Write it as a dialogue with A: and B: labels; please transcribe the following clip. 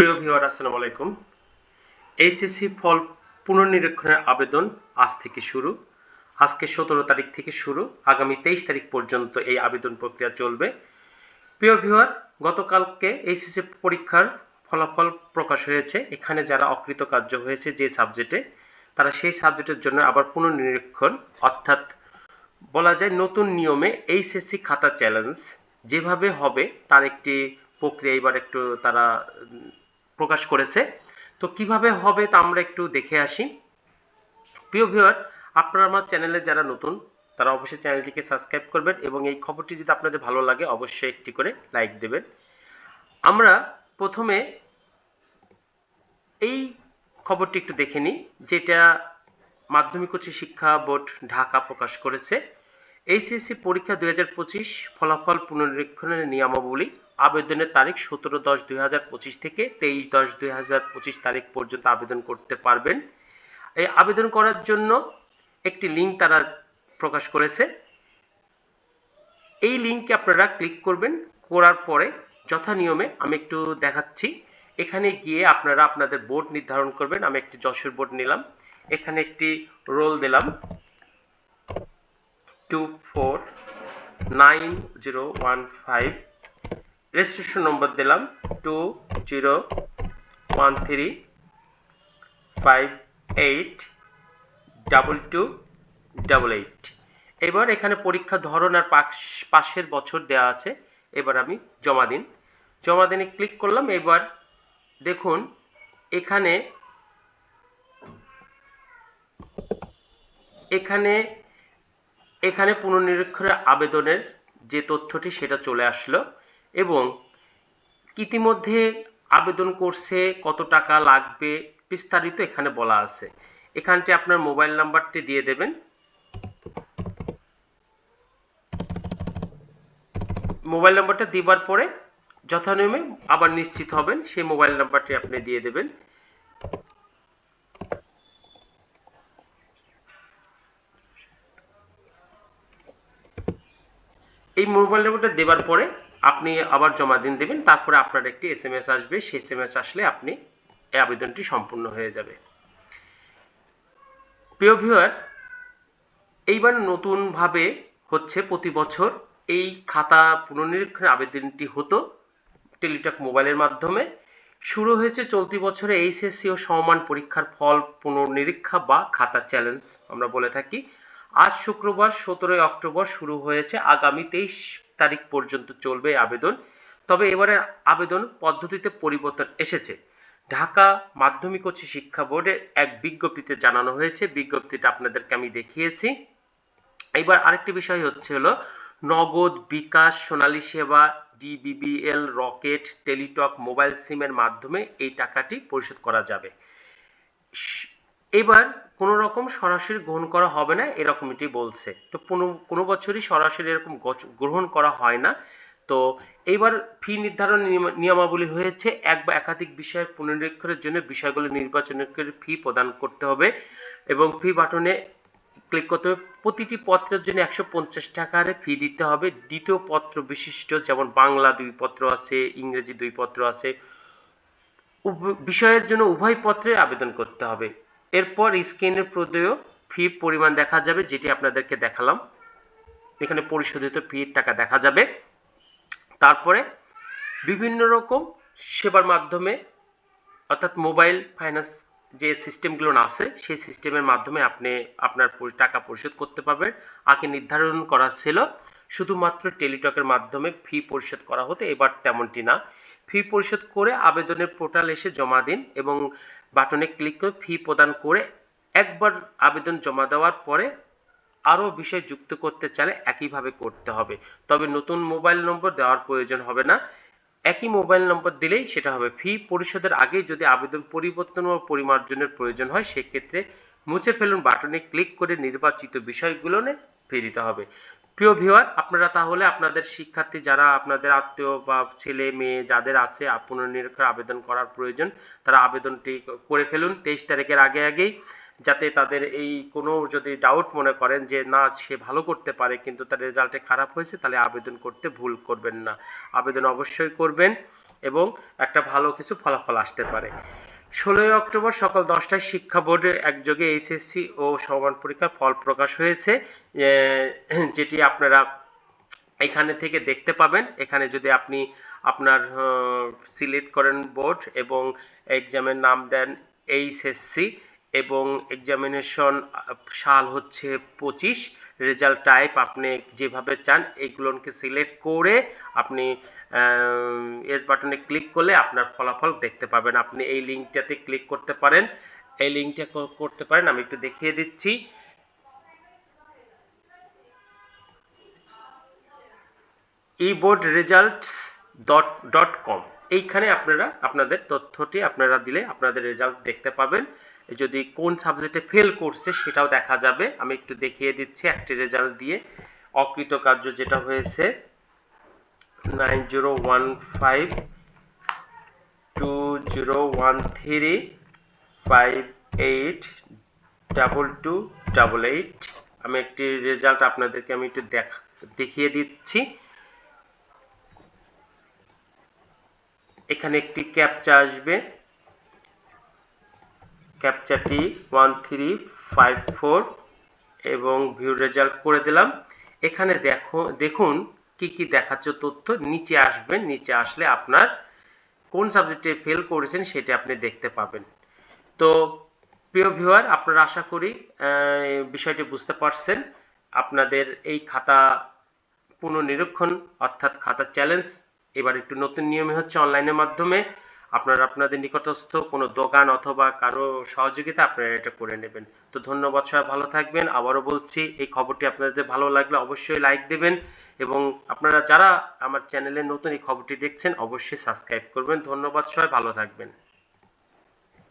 A: প্রিয় ভিউয়ার, আসসালামু আলাইকুম। এইচএসসি ফল পুনর্নিরীক্ষণের আবেদন আজ থেকে শুরু। আজকে সতেরো তারিখ থেকে শুরু। আগামী তেইশ তারিখ পর্যন্ত এই আবেদন প্রক্রিয়া চলবে। প্রিয় ভিউয়ার, গতকালকে এইচএসসি পরীক্ষার ফলাফল প্রকাশ হয়েছে। এখানে যারা অকৃতকার্য হয়েছে যে সাবজেক্টে, তারা সেই সাবজেক্টের জন্য আবার পুনর্নিরীক্ষণ, অর্থাৎ বলা যায় নতুন নিয়মে এইচএসসি খাতা চ্যালেঞ্জ যেভাবে হবে তার একটি প্রক্রিয়া এবার একটু তারা প্রকাশ করেছে। তো কীভাবে হবে তা আমরা একটু দেখে আসি। প্রিয় ভিউয়ার, আপনারা আমার চ্যানেলে যারা নতুন, তারা অবশ্যই চ্যানেলটিকে সাবস্ক্রাইব করবেন এবং এই খবরটি যদি আপনাদের ভালো লাগে, অবশ্যই একটি করে লাইক দেবেন। আমরা প্রথমে এই খবরটি একটু দেখে নিই, যেটা মাধ্যমিক উচ্চ শিক্ষা বোর্ড ঢাকা প্রকাশ করেছে। এইচএসসি পরীক্ষা দুই হাজার পঁচিশ ফলাফল পুনরীক্ষণের নিয়মাবলী। আবেদনের তারিখ সতেরো দশ দুই হাজার পঁচিশ থেকে তেইশ দশ দুই হাজার পঁচিশ তারিখ পর্যন্ত আবেদন করতে পারবেন। এই আবেদন করার জন্য একটি লিঙ্ক তারা প্রকাশ করেছে। এই লিঙ্কে আপনারা ক্লিক করবেন, করার পরে যথা নিয়মে আমি একটু দেখাচ্ছি। এখানে গিয়ে আপনারা আপনাদের বোর্ড নির্ধারণ করবেন। আমি একটি যশোর বোর্ড নিলাম। এখানে একটি রোল দিলাম। Two four nine zero one five registration number দিলাম two zero one three five eight double two double eight এবার এখানে পরীক্ষা ধরন আর পাশ- পাশের বছর দেওয়া আছে। এবার আমি জমা দিন। জমা দিনে ক্লিক করলাম, এবার দেখুন এখানে এখানে এখানে পুনর্নিরীক্ষণের আবেদনের যে তথ্যটি সেটা চলে আসলো। এবং ইতিমধ্যে আবেদন করছে কত টাকা লাগবে বিস্তারিত এখানে বলা আছে। এখানটি আপনার মোবাইল নাম্বারটি দিয়ে দেবেন। মোবাইল নাম্বারটা দিবার পরে যথানিয়মে আবার নিশ্চিত হবেন, সেই মোবাইল নাম্বারটি আপনি দিয়ে দেবেন। এই মোবাইল নাম্বারটা দেওয়ার পরে আপনি আবার জমা দিন দেবেন, তারপরে আপনার একটি এস এম এস আসবে, সেই এস এম এস আসলে আপনি এই আবেদনটি সম্পূর্ণ হয়ে যাবে। প্রিয় ভিউয়ার এইবার নতুনভাবে হচ্ছে প্রতি বছর এই খাতা পুনর্নিরীক্ষণের আবেদনটি হতো টেলিটক মোবাইলের মাধ্যমে। শুরু হয়েছে চলতি বছরে এইচএসসি ও সমমান পরীক্ষার ফল পুনর্নিরীক্ষা বা খাতা চ্যালেঞ্জ আমরা বলে থাকি। আজ শুক্রবার সতেরোই অক্টোবর শুরু হয়েছে আগামী তেইশ তারিখ পর্যন্ত চলবে আবেদন। তবে এবারে আবেদন পদ্ধতিতে পরিবর্তন এসেছে। ঢাকা মাধ্যমিক উচ্চ শিক্ষা বোর্ডের এক বিজ্ঞপ্তিতে জানানো হয়েছে। বিজ্ঞপ্তিটা আপনাদেরকে আমি দেখিয়েছি। এবার আরেকটি বিষয় হচ্ছে হলো, নগদ বিকাশ, সোনালী সেবা, ডিবিবিএল, রকেট, টেলিটক, মোবাইল সিমের মাধ্যমে এই টাকাটি পরিশোধ করা যাবে। এবার কোনো রকম সরাসরি গ্রহণ করা হবে না এরকম এটি বলছে। তো কোনো কোনো বছরই সরাসরি এরকম গ্রহণ করা হয় না। তো এইবার ফি নির্ধারণ নিয়মাবলী হয়েছে, এক বা একাধিক বিষয়ের পুনরীক্ষণের জন্য বিষয়গুলো নির্বাচন করে ফি প্রদান করতে হবে এবং ফি বাটনে ক্লিক করতে হবে। প্রতিটি পত্রের জন্য একশো পঞ্চাশ টাকা হারে ফি দিতে হবে। দ্বিতীয় পত্র বিশিষ্ট, যেমন বাংলা দুই পত্র আছে, ইংরেজি দুই পত্র আছে বিষয়ের জন্য উভয় পত্রে আবেদন করতে হবে। এরপর স্ক্রিনের প্রদেয় ফি পরিমাণ দেখা যাবে, যেটি আপনাদেরকে দেখালাম। এখানে পরিশোধিত ফির টাকা দেখা যাবে। তারপরে বিভিন্ন রকম সেবার মাধ্যমে, অর্থাৎ মোবাইল ফাইন্যান্স যে সিস্টেমগুলো আছে, সেই সিস্টেমের মাধ্যমে আপনি আপনার টাকা পরিশোধ করতে পারবেন। আগে নির্ধারণ করা ছিল, শুধুমাত্র টেলিটকের মাধ্যমে ফি পরিশোধ করা হতো, এবার তেমনটি না। ফি পরিশোধ করে আবেদনের পোর্টাল এসে জমা দিন এবং বাটনে ক্লিক করে ফি প্রদান করে একবার আবেদন জমা দেওয়ার পরে আরও বিষয় যুক্ত করতে চাইলে একইভাবে করতে হবে। তবে নতুন মোবাইল নম্বর দেওয়ার প্রয়োজন হবে না। একই মোবাইল নম্বর দিলেই সেটা হবে। ফি পরিশোধের আগে যদি আবেদন পরিবর্তন ও পরিমার্জনের প্রয়োজন হয়, সেক্ষেত্রে মুছে ফেলুন বাটনে ক্লিক করে নির্বাচিত বিষয়গুলোনে ফি দিতে হবে। প্রিয় ভিউয়ার আপনারা তাহলে আপনাদের শিক্ষার্থী যারা আপনাদের আত্মীয় বা ছেলে, মেয়ে যাদের আছে পুনর্নিরীক্ষার আবেদন করার প্রয়োজন, তারা আবেদনটি করে ফেলুন তেইশ তারিখের আগে আগেই, যাতে তাদের এই কোনো যদি ডাউট মনে করেন যে না, সে ভালো করতে পারে কিন্তু তার রেজাল্টে খারাপ হয়েছে, তাহলে আবেদন করতে ভুল করবেন না। আবেদন অবশ্যই করবেন এবং একটা ভালো কিছু ফলাফল আসতে পারে। ষোলোই অক্টোবর সকাল দশটায় শিক্ষা বোর্ডের একযোগে এইচএসসি ও সমান পরীক্ষার ফল প্রকাশ হয়েছে যেটি আপনারা এখানে থেকে দেখতে পাবেন। এখানে যদি আপনি আপনার সিলেক্ট করেন বোর্ড এবং এক্সামের নাম দেন এইচএসসি এবং এক্সামিনেশন সাল হচ্ছে পঁচিশ রেজাল্ট টাইপ আপনি যেভাবে চান এইগুলোকে সিলেক্ট করে আপনি এস বাটনে ক্লিক করলে আপনার ফলাফল দেখতে পাবেন। আপনি এই লিঙ্কটাতে ক্লিক করতে পারেন। এই লিঙ্কটা করতে পারেন, আমি একটু দেখিয়ে দিচ্ছি। E board results dot dot com এইখানে আপনারা, আপনাদের তথ্যটি আপনারা দিলে আপনাদের রেজাল্ট দেখতে পাবেন। যদি কোন সাবজেক্টে ফেল করছে সেটাও দেখা যাবে। আমি একটু দেখিয়ে দিচ্ছি একটি রেজাল্ট দিয়ে। অকৃতকার্য যেটা হয়েছে nine zero one five two zero one three five eight double two double eight আমি একটি রেজাল্ট আপনাদেরকে আমি একটু দেখ, দেখিয়ে দিচ্ছি। এখানে একটি ক্যাপচা আসবে। ক্যাপচাটি ওয়ান থ্রি ফাইভ ফোর এবং ভিউ রেজাল্ট করে দিলাম। এখানে দেখো, দেখুন কি কি দেখাচ্ছে তথ্য। নিচে আসবেন, নিচে আসলে আপনার কোন সাবজেক্টে ফেল করেছেন সেটা আপনি দেখতে পাবেন। তো প্রিয় ভিউয়ার আপনারা আশা করি বিষয়টি বুঝতে পারছেন। আপনাদের এই খাতা পুনর্নিরীক্ষণ অর্থাৎ খাতা চ্যালেঞ্জ এবার একটু নতুন নিয়মে হচ্ছে অনলাইনের মাধ্যমে। আপনারা আপনাদের নিকটস্থ কোনো দোকান অথবা কারও সহযোগিতা আপনারা এটা করে নেবেন। তো ধন্যবাদ সবাই, ভালো থাকবেন। আবারও বলছি, এই খবরটি আপনাদের ভালো লাগলে অবশ্যই লাইক দেবেন এবং আপনারা যারা আমার চ্যানেলে নতুন এই খবরটি দেখছেন, অবশ্যই সাবস্ক্রাইব করবেন। ধন্যবাদ সবাই, ভালো থাকবেন।